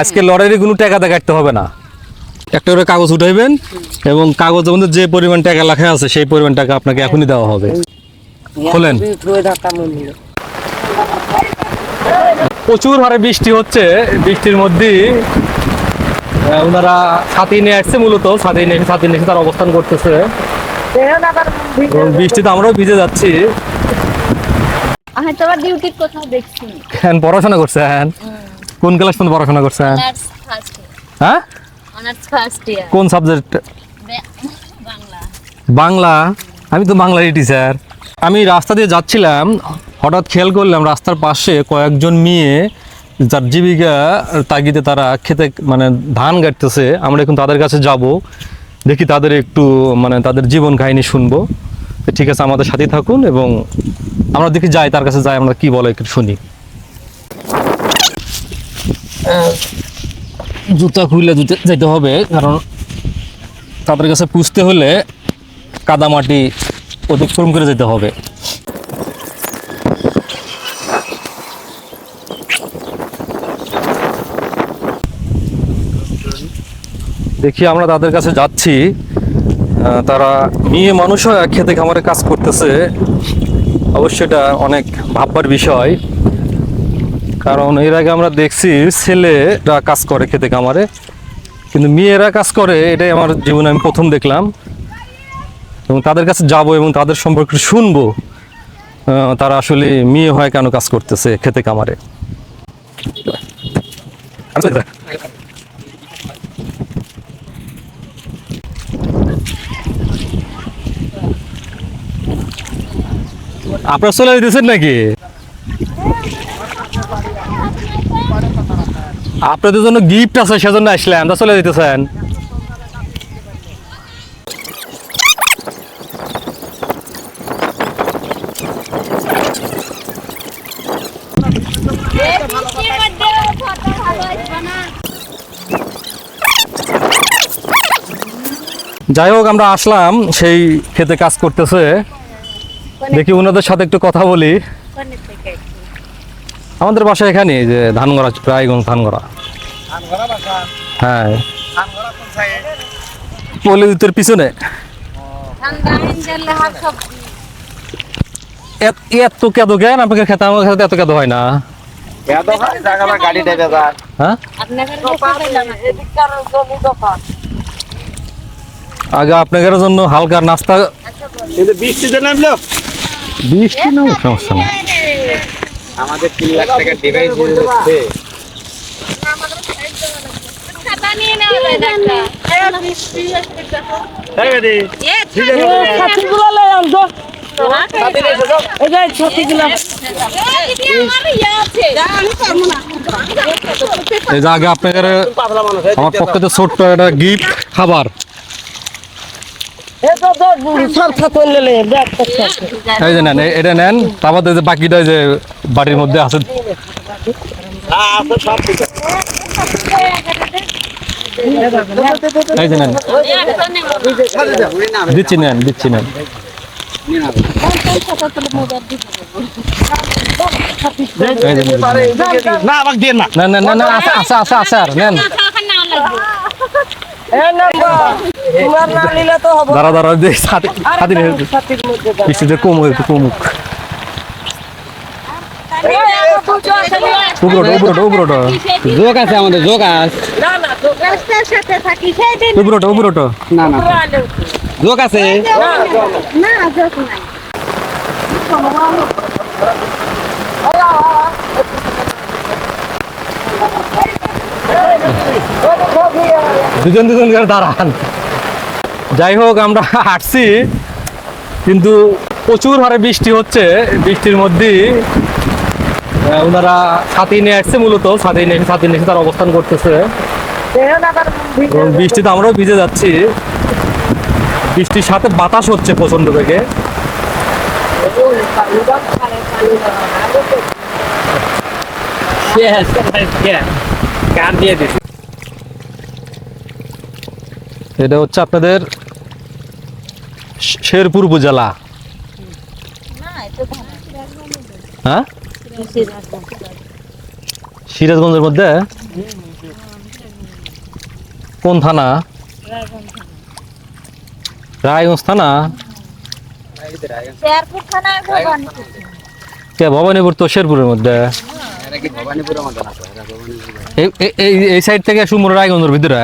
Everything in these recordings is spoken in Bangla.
আজকে লড়াইয়ের কোনো টাকাতে কাটতে হবে না। একটা করে কাগজ উঠাইবেন এবং কাগজের মধ্যে যে পরিমাণ টাকা লেখা আছে সেই পরিমাণ টাকা আপনাকে এখনই দেওয়া হবে। খোলেন। প্রচুর হারে বৃষ্টি হচ্ছে। বৃষ্টির মধ্যে ওনারা ছাতি নিয়ে আসছে মূলত। ছাতি নিয়ে ছাতি নিয়ে তার অবস্থান করতেছে। বৃষ্টিতে আমরাও ভিজে যাচ্ছি। তোমার ডিউটি কোথাও দেখছি কেন ক্লাস পর্যন্ত পড়াশোনা ফার্স্ট হ্যাঁ? অনার্স ফার্স্ট ইয়ার কোন সাবজেক্ট বাংলা। বাংলা? আমি তো বাংলারই টিচার আমি রাস্তা দিয়ে যাচ্ছিলাম হঠাৎ খেয়াল করলাম রাস্তার পাশে কয়েকজন মেয়ে যার জীবিকা তাগিদে তারা খেতে মানে ধান কাটতেছে। আমরা এখন তাদের কাছে যাব। দেখি তাদের একটু মানে তাদের জীবন কাহিনী শুনব। ঠিক আছে আমাদের সাথেই থাকুন এবং আমরা দেখি যাই তার কাছে যাই আমরা কি বলে একটু শুনি। জুতা খুলে যেতে হবে, কারণ তাদের কাছে পুষতে হলে কাদা মাটি অতিক্রম করে যেতে হবে। দেখি আমরা তাদের কাছে যাচ্ছি। তারা মেয়ে মানুষও হয়ে খেতে খামারে কাজ করতেছে। অবশ্যই এটা অনেক ভাববার বিষয়। কারণ এর আগে আমরা দেখছি ছেলেরা কাজ করে খেতে খামারে, কিন্তু মেয়েরা কাজ করে, এটাই আমার জীবনে আমি প্রথম দেখলাম। এবং তাদের কাছে যাব এবং তাদের সম্পর্কে শুনব তারা আসলে মেয়ে হয় কেন কাজ করতেছে খেতে কামারে আপনার চলে যেতেছেন নাকি? আপনাদের জন্য গিফট আছে সেজন্য আসলাম তা চলে যেতেছেন যাই হোক আমরা আসলাম। সেই খেতে কাজ করতেছে। দেখি ওনাদের সাথে একটু কথা বলি। আমাদের বাসা এখানে যে ধানগড়া রায়গঞ্জ ধানগড়া। হ্যাঁ। পিছনে? এত এত কেদ জ্ঞান আপনাকে খেতে আমার খেতে এত কেদ হয় না। হ্যাঁ? আগে আপনাদের জন্য হালকা নাস্তা বৃষ্টিতে নামলো? বৃষ্টি না সমস্যা আমাদের তিন লাখ টাকা ডিভাইস যাচ্ছে খাতা নিয়ে নেওয়া যায় ডাক্তার তাই বেটি এ ছাতিগুলো লই আন তো সাথে নিয়ে এসো তো। এই আমার ছোট্ট একটা গিফট খাবার। এটা নেন তারপর যে বাকিটা যে বাড়ির মধ্যে আছে। এই যে নেন দিচ্ছি নেন দিচ্ছি নেন। না না কমুক উপরোটা উপরোটা উপরোটা যোগ আছে আমাদের আছে উপরোটা উপরোটা না না। না নাই। দুজন দুজন করে দাঁড়ান। যাই হোক আমরা হাঁটছি কিন্তু প্রচুর হারে বৃষ্টি হচ্ছে। বৃষ্টির মধ্যে আহ, ওনারা ছাতি নিয়ে আসছে মূলত ছাতি নিয়ে ছাতি নিয়ে তারা অবস্থান করতেছে। বৃষ্টিতে আমরাও ভিজে যাচ্ছি। বৃষ্টির সাথে বাতাস হচ্ছে প্রচণ্ড বেগে। কার এটা হচ্ছে আপনাদের শেরপুর উপজেলা। হ্যাঁ? সিরাজগঞ্জের মধ্যে? কোন থানা? রায়গঞ্জ থানা? ভবানীপুর কে ভবানীপুর তো শেরপুরের মধ্যে? এই এই- এই এই সাইড থেকে সুমুর রায়গঞ্জের ভিতরে?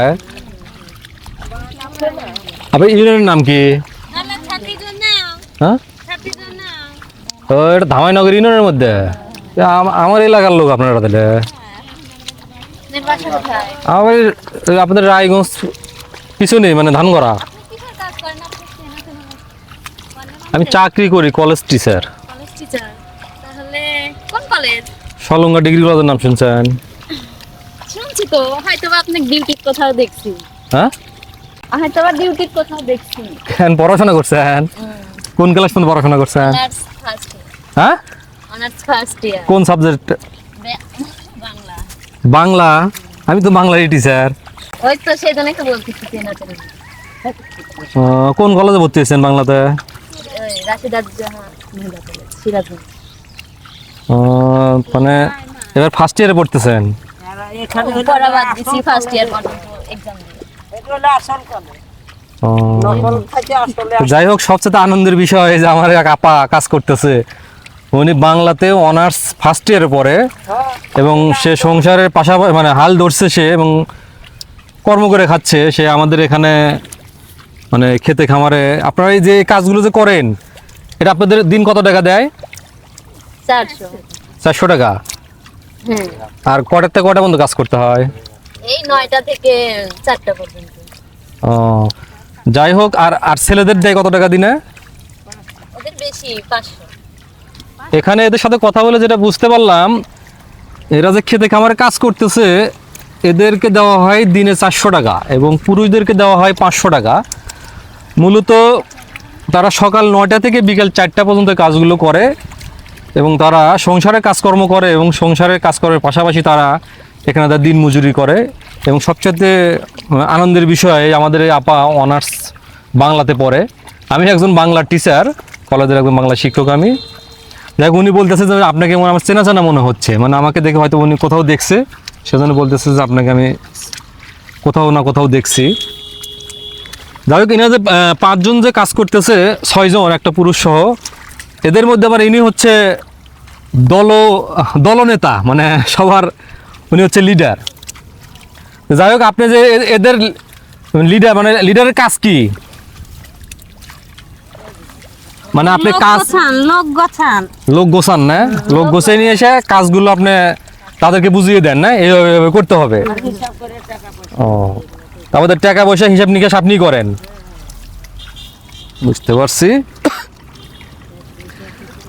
আবার ইউনিয়নের নাম কি? হ্যাঁ? ধামাইনগর ইউনিয়নের মধ্যে? আমার এলাকার লোক আপনারা তাহলে? আমার আপনাদের রায়গঞ্জ পিছনে মানে ধানগড়া। চেনা চেনা আমি চাকরি করি কলেজ টিচার সলঙ্গা ডিগ্রি কলেজের নাম শুনছেন? শুনছি তো হয়তো আপনি ডিউটির কোথাও দেখছি হ্যাঁ? হয়তো বা ডিউটির কোথাও দেখছি কেন পড়াশোনা করছেন? কোন ক্লাস পর্যন্ত পড়াশোনা করছেন? হ্যাঁ? অনার্স ফার্স্ট ইয়ার কোন সাবজেক্ট বাংলা। বাংলা? আমি তো বাংলারই টিচার ওই তো সেই জন্য একটু বলতেছি চেনা চেনা কোন কলেজে ভর্তি হয়েছেন বাংলাতে? রাশিদার সিরাজগঞ্জ। মানে এবার ফার্স্ট ইয়ারে পড়তেছেন? যাই হোক সবচেয়ে আনন্দের বিষয় যে আমার এক আপা কাজ করতেছে। উনি বাংলাতে অনার্স ফার্স্ট ইয়ারে পড়ে এবং সে সংসারের পাশাপাশি মানে হাল ধরছে সে এবং কর্ম করে খাচ্ছে। সে আমাদের এখানে মানে খেতে খামারে আপনারা এই যে কাজগুলো যে করেন এটা আপনাদের দিন কত টাকা দেয়? চারশো। চারশো টাকা? আর কটার থেকে কটা পর্যন্ত কাজ করতে হয়? এই নয়টা থেকে চারটা পর্যন্ত। ও যাই হোক আর আর ছেলেদের দেয় কত টাকা দিনে? ওদের বেশি পাঁচশো। এখানে এদের সাথে কথা বলে যেটা বুঝতে পারলাম, এরা যে খেতে খামারে কাজ করতেছে, এদেরকে দেওয়া হয় দিনে চারশো টাকা এবং পুরুষদেরকে দেওয়া হয় পাঁচশো টাকা। মূলত তারা সকাল নয়টা থেকে বিকেল চারটা পর্যন্ত কাজগুলো করে এবং তারা সংসারে কাজকর্ম করে এবং সংসারের কাজকর্মের পাশাপাশি তারা এখানে তার দিন মজুরি করে এবং সবচেয়ে আনন্দের বিষয় আমাদের আপা অনার্স বাংলাতে পড়ে। আমি একজন বাংলা টিচার কলেজের একজন বাংলা শিক্ষক আমি। দেখ উনি বলতেছে যে আপনাকে আমার চেনা চেনা মনে হচ্ছে। মানে আমাকে দেখে হয়তো উনি কোথাও দেখছে, সেজন্য বলতেছে যে আপনাকে আমি কোথাও না কোথাও দেখছি। যাই হোক ইনি যে পাঁচজন যে কাজ করতেছে, ছয়জন, একটা পুরুষ সহ, এদের মধ্যে আবার ইনি হচ্ছে দল, দলনেতা মানে সবার, উনি হচ্ছে লিডার যাই হোক, আপনি যে এদের লিডার মানে লিডারের কাজ কি? মানে আপনি কাজ লোক গছান। লোক গোছান না? লোক গোছাই নিয়ে এসে কাজগুলো আপনি তাদেরকে বুঝিয়ে দেন না? এইভাবে করতে হবে। ও আমাদের টাকা পয়সা হিসাব নিকাশ আপনি করেন। বুঝতে পারছি।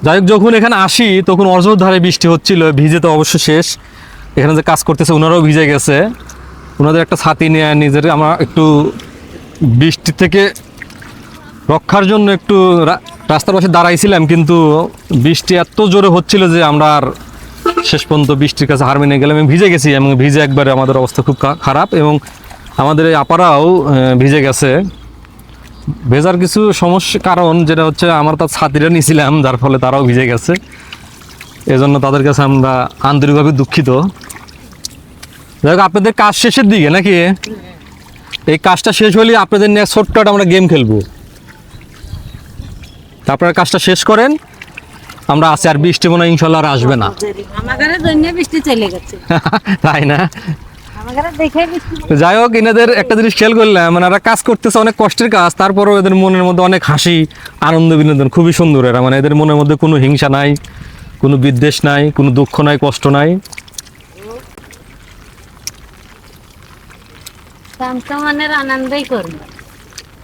যাই হোক যখন এখানে আসি তখন অজর ধারে বৃষ্টি হচ্ছিল ভিজে তো অবশ্য শেষ। এখানে যে কাজ করতেছে ওনারাও ভিজে গেছে। ওনাদের একটা ছাতি নিয়ে নিজের আমরা একটু বৃষ্টি থেকে রক্ষার জন্য একটু রাস্তার পাশে দাঁড়াইছিলাম, কিন্তু বৃষ্টি এত জোরে হচ্ছিল যে আমরা আর শেষ পর্যন্ত বৃষ্টির কাছে হার মেনে গেলাম ভিজে গেছি এবং ভিজে একবারে আমাদের অবস্থা খুব খারাপ এবং আমাদের এই আপারাও ভিজে গেছে। ভেজার কিছু সমস্যা, কারণ যেটা হচ্ছে আমরা তার ছাতিরা নিয়েছিলাম যার ফলে তারাও ভিজে গেছে। এজন্য তাদের কাছে আমরা আন্তরিকভাবে দুঃখিত। যাই আপনাদের কাজ শেষের দিকে নাকি? এই কাজটা শেষ হলে আপনাদের নিয়ে ছোট্ট একটা আমরা গেম খেলব। তা আপনারা কাজটা শেষ করেন। আমরা আছি আর বৃষ্টি মনে হয় ইনশাল্লাহ আর আসবে না। বৃষ্টি চলে গেছে। তাই না? যাই হোক এনাদের একটা জিনিস খেয়াল করলাম মানে এরা কাজ করতেছে অনেক কষ্টের কাজ তারপরেও এদের মনের মধ্যে অনেক হাসি আনন্দ বিনোদন খুবই সুন্দর এরা। মানে এদের মনের মধ্যে কোনো হিংসা নাই কোনো বিদ্বেষ নাই কোনো দুঃখ নাই কষ্ট নাই।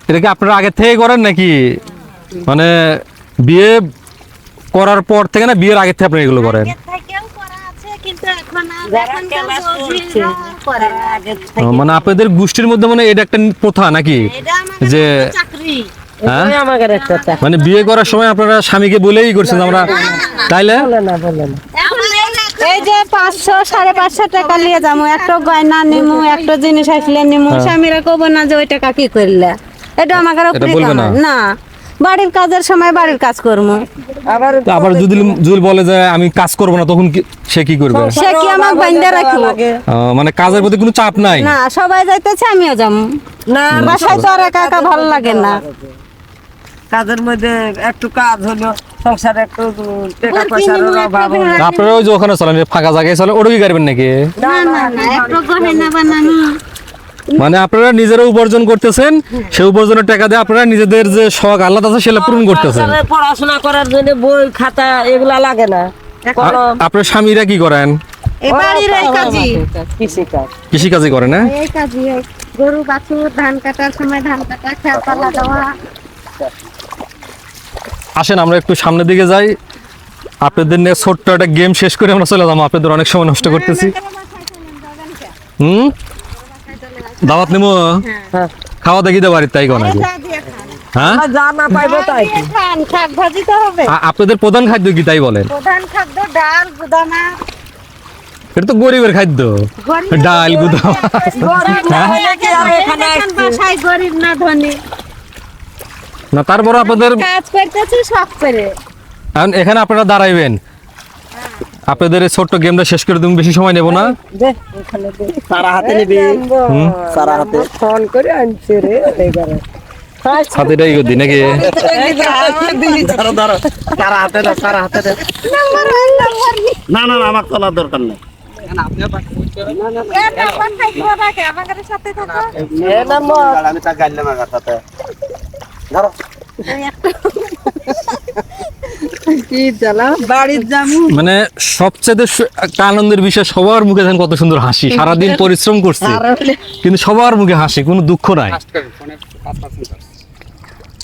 এটা কি আপনারা আগে থেকে করেন নাকি? মানে বিয়ে করার পর থেকে না বিয়ের আগে থেকে আপনারা এগুলো করেন? মানে আপনাদের গোষ্ঠীর মধ্যে মানে এটা একটা প্রথা নাকি? যে হ্যাঁ? ওই আমাদের একটা চাকরি। মানে বিয়ে করার সময় আপনারা স্বামীকে বলেই করছেন আমরা। তাইলে? এই যে পাঁচশো সাড়ে পাঁচশো টাকা নিয়ে যাব একটা গয়না নিমু একটা জিনিস আসলে নিমু। স্বামীরা কব না যে ওই টাকা কি করলে? এটা আমাদের উপরে না? বাড়ির কাজের সময় বাড়ির কাজ করব। আবার আবার যদি যদি বলে যে আমি কাজ করব না তখন কি- সে কি করবে? সে কি আমাকে বাইন্দা রাখব মানে কাজের প্রতি কোনো চাপ নাই? না সবাই যাইতেছে আমিও যাব না বাসায় তো আর একা একা ভালো লাগে না। কাজের মধ্যে একটু কাজ হলো সংসারে একটু টাকা পয়সার অভাব আপনারা ওই যে ওখানে চলেন ফাঁকা জায়গায় চলেন ওটা কি করবেন নাকি? না না না একটু গহনা বানানো। মানে আপনারা নিজেরা উপার্জন করতেছেন সেই উপার্জনের টাকা দিয়ে আপনারা নিজেদের যে শখ আল্লাহ আছে সেটা পূরণ করতেছেন পড়াশোনা করার জন্য বই খাতা এগুলা লাগে না আপনার স্বামীরা কি করেন এই বাড়ির এই কাজই কৃষি কাজ কৃষি কাজই করেন হ্যাঁ এই কাজই গরু বাছুর ধান কাটার সময় ধান কাটা খেয়া পালা দেওয়া আসেন আমরা একটু সামনের দিকে যাই আপনাদের নিয়ে ছোট্ট একটা গেম শেষ করে আমরা চলে যাব আপনাদের অনেক সময় নষ্ট করতেছি হুম দাওয়াত নেব? হ্যাঁ। খাওয়া দেখি দে বাড়ির তাই কোন হ্যাঁ? আমরা যা না পাইবো তাই। খান শাক ভাজি তো হবে আপনাদের প্রধান খাদ্য কি তাই বলেন? প্রধান খাদ্য ডাল গুদানা এটা তো গরিবের খাদ্য। ডাল গুদাম। গরিব না হলে কি আর এখানে এখন বাসায় গরিব না ধনী। না তারপর আপনাদের কাজ করতেছি শখ করে। এখন এখানে আপনারা দাঁড়াইবেন। আপনাদের এই ছোট্ট গেমটা শেষ করে তুমি বেশি সময় নেব না। দে সারা হাতে নিবি। সারা হাতে। ফোন করে আনছে রে এবারে হাতে এটাই করদি নাকি ধরো ধরো। সারা হাতে না সারা হাতে না না না আমার তোলার দরকার নেই। আমি তা গাইলাম আমার বাড়ির জামু। মানে সবচেয়ে একটা আনন্দের বিষয় সবার মুখে দেখেন কত সুন্দর হাসি। সারাদিন পরিশ্রম করছে কিন্তু সবার মুখে হাসি কোনো দুঃখ নাই।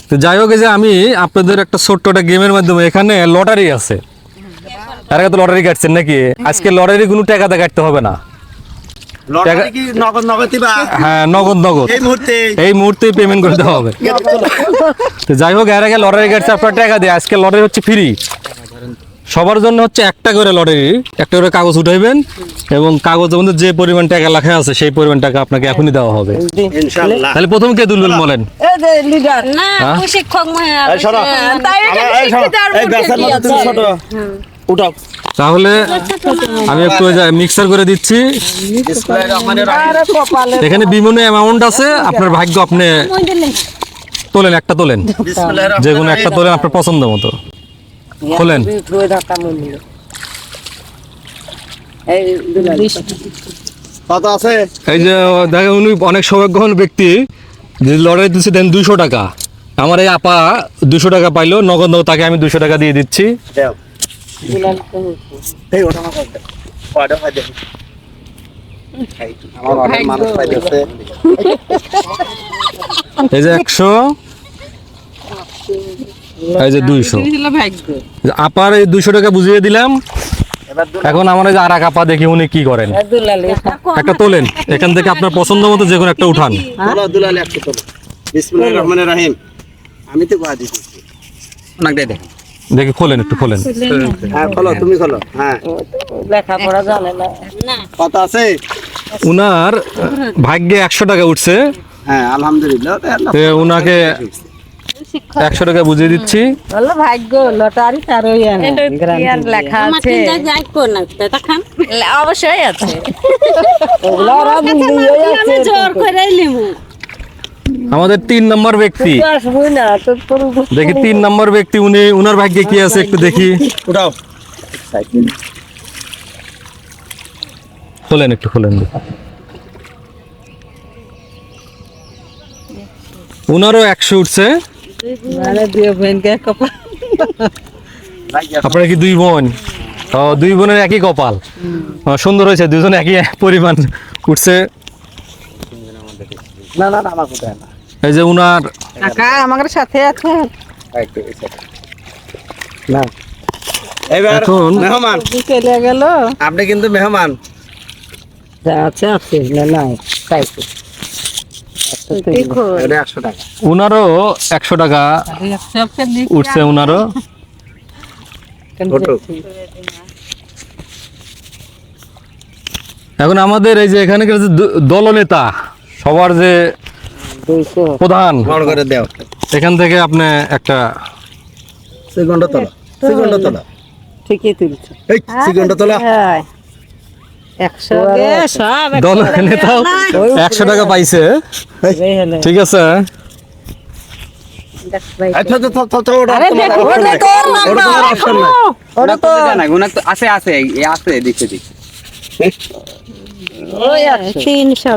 তো যাই হোক যে আমি আপনাদের একটা ছোট্ট একটা গেমের মাধ্যমে এখানে লটারি আছে। তার আগে তো লটারি কাটছেন নাকি? আজকে লটারি কোনো টাকাতে কাটতে হবে না লটারি কি নগদ নগদ দিবা হ্যাঁ নগদ নগদ। এই মুহূর্তে? পেমেন্ট করে দেওয়া হবে। যাই হোক এর আগে লটারি কাটছে আপনার টাকা দিয়ে আজকে লটারি হচ্ছে ফ্রি সবার জন্য হচ্ছে একটা করে লটারি একটা করে কাগজ উঠাইবেন এবং কাগজের মধ্যে যে পরিমাণ টাকা লেখা আছে সেই পরিমাণ টাকা আপনাকে এখনই দেওয়া হবে। তাহলে প্রথম কে তুলবেন বলেন? এই উঠাও। তাহলে আমি একটু মিক্সার করে দিচ্ছি। এখানে বিভিন্ন অ্যামাউন্ট আছে আপনার ভাগ্য আপনি তোলেন একটা তোলেন। যে কোনো একটা তোলেন আপনার পছন্দ মতো। খোলেন। এই যে দেখেন উনি অনেক সৌভাগ্যবান ব্যক্তি। যে লড়াই দিচ্ছে দেন দুশো টাকা। আমার এই আপা দুশো টাকা পাইলো নগদ তাকে আমি দুশো টাকা দিয়ে দিচ্ছি। এই ওটা আমার অর্ডার পাই দেখি এই, আমার অর্ডার মানুষ পাই দিচ্ছে এই যে একশো এই যে দুইশো। আপার এই দুশো টাকা বুঝিয়ে দিলাম। এখন আমার এই যে আর এক আপা দেখি উনি কি করেন। একটা তোলেন এখান থেকে আপনার পছন্দ মতো যে কোনো একটা উঠান। তোলো দুলাল বিসমিল্লাহির রহমানির রহিম। আমি তো কয়া দিচ্ছি অনেক দেখি খোলেন একটু খোলেন। হ্যাঁ খোলো তুমি খোলো হ্যাঁ। লেখাপড়া জানে না। কত আছে? উনার ভাগ্যে একশো টাকা উঠছে। হ্যাঁ আলহামদুলিল্লাহ উনাকে একশো টাকা বুঝিয়ে দিচ্ছি। বলল ভাগ্য লটারি তার ওই লেখা আছে? অবশ্যই আছে। জোর করে। লিমু আমাদের তিন নম্বর ব্যক্তি। দেখি তিন নম্বর ব্যক্তি উনি উনার ভাগ্যে কি আছে একটু দেখি। উঠাও। খোলেন একটু খোলেন। উনারও একশো উঠছে। মানে আপনারা কি দুই বোন? দুই বোনের একই কপাল। সুন্দর হয়েছে দুজন একই পরিমাণ উঠছে। না না না আমার কোথায় না? এই যে উনার কাকা আমার সাথে আছে। না। এবার এখন মেহমান। চলে গেল। আপনি কিন্তু মেহমান। আছে আছে। না নাই তাই তো। একশো টাকা। উনারও একশো টাকা উঠছে উনারও। এখন আমাদের এই যে এখানকার যে দলনেতা সবার যে প্রধান। বড় করে দেও। এখান থেকে আপনি একটা সেকেন্ড তোলা সেকেন্ড তোলা ঠিকই তুলছো। এই সেকেন্ড তোলা হ্যাঁ। একশো গে দল একশো টাকা। পাইছে। ঠিক আছে। আছে তিনশো।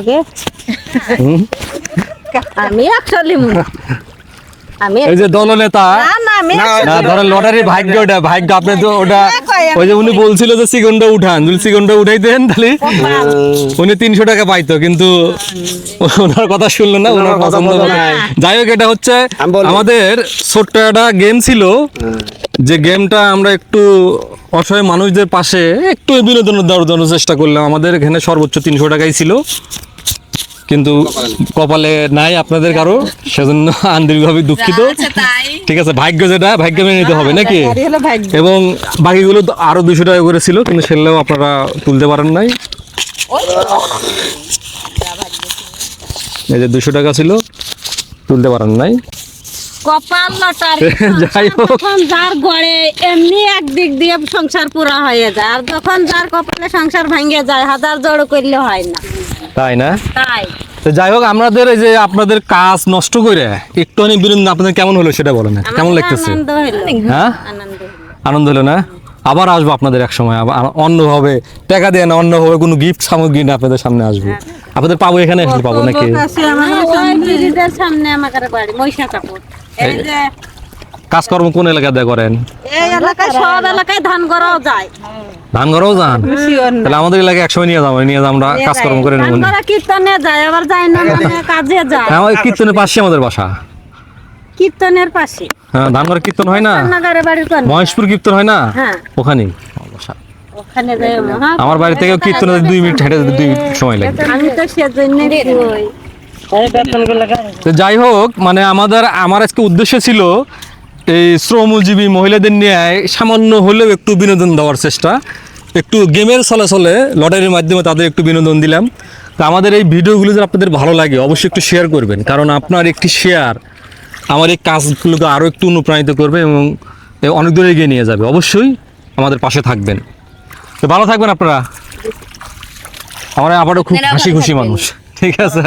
আমি একশো লিমু আমি এই যে দল না না আমি না ধরেন লটারির ভাগ্য ওটা ভাগ্য আপনি তো ওটা ওই যে উনি বলছিল যে সিগনটা উঠান যদি সিগনটা উঠাইতেন তাহলে। উনি তিনশো টাকা পাইতো কিন্তু ওনার কথা শুনলো না ওনার পছন্দ যাই হোক এটা হচ্ছে আমাদের ছোট্ট একটা গেম ছিল। যে গেমটা আমরা একটু অসহায় মানুষদের পাশে একটু বিনোদন দেওয়ার জন্য চেষ্টা করলাম। আমাদের এখানে সর্বোচ্চ তিনশো টাকাই ছিল। কিন্তু কপালে নাই আপনাদের কারও সেজন্য আন্তরিকভাবে দুঃখিত। ঠিক আছে ভাগ্য যেটা ভাগ্য মেনে নিতে হবে নাকি? এবং বাকিগুলো তো আরও দুশো টাকা করে ছিল কিন্তু সেগুলো আপনারা তুলতে পারেন নাই। এই যে দুশো টাকা ছিল তুলতে পারেন নাই। কপাল লটারি যাই হোক। যখন যার গড়ে এমনি একদিক দিয়ে সংসার পুরা হয়ে যায় আর যখন যার কপালে সংসার ভেঙে যায় হাজার জড়ো করলে হয় না। তাই না? তাই। তো যাই হোক আমাদের এই যে আপনাদের কাজ নষ্ট করে একটুখানি বিনোদন আপনাদের কেমন হলো সেটা বলেন। কেমন লাগতেছে? আনন্দ হলো। হ্যাঁ? আনন্দ হলো। না? আবার আসব আপনাদের এক সময়। আবার অন্য হবে টাকা দিয়ে না অন্য হবে কোনো গিফট সামগ্রী না আপনাদের সামনে আসব। আপনাদের পাবো এখানে? আসলে পাবো নাকি? ব্রিজের সামনে আমাদের বাড়ি মহিষা কাপড় কাজকর্ম কোন এলাকায় দিয়ে করেন? এই এলাকায় সব এলাকায় ধান করাও যায়। ধান ঘরেও যান? তাহলে আমাদের এলাকায় একসময় নিয়ে যাব নিয়ে যাব আমরা কাজকর্ম করে নেব। ধান করা কীর্তনে যায় আবার যায় না মানে কাজে যায়। হ্যাঁ ওই কীর্তনের পাশে আমাদের বাসা। কীর্তনের পাশে। হ্যাঁ ধান ঘরে কীর্তন হয় না? মহেশপুর কীর্তন হয় না? হ্যাঁ। ওখানেই। আমার বাসা। ওখানে। আমার বাড়ি থেকে কীর্তনে দুই মিনিট হেঁটে দুই মিনিট সময় লাগে। আমি তো সেজন্য যাই হোক মানে আমাদের আমার আজকে উদ্দেশ্য ছিল এই শ্রমজীবী মহিলাদের নিয়ে সামান্য হলেও একটু বিনোদন দেওয়ার চেষ্টা। একটু গেমের চলে চলে লটারির মাধ্যমে তাদের একটু বিনোদন দিলাম। তো আমাদের এই ভিডিওগুলো যদি আপনাদের ভালো লাগে অবশ্যই একটু শেয়ার করবেন। কারণ আপনার একটি শেয়ার আমার এই কাজগুলোকে আরও একটু অনুপ্রাণিত করবে এবং অনেক দূরে এগিয়ে নিয়ে যাবে। অবশ্যই আমাদের পাশে থাকবেন। তো ভালো থাকবেন আপনারা। আমরা আবারও খুব হাসি খুশি মানুষ। ঠিক আছে?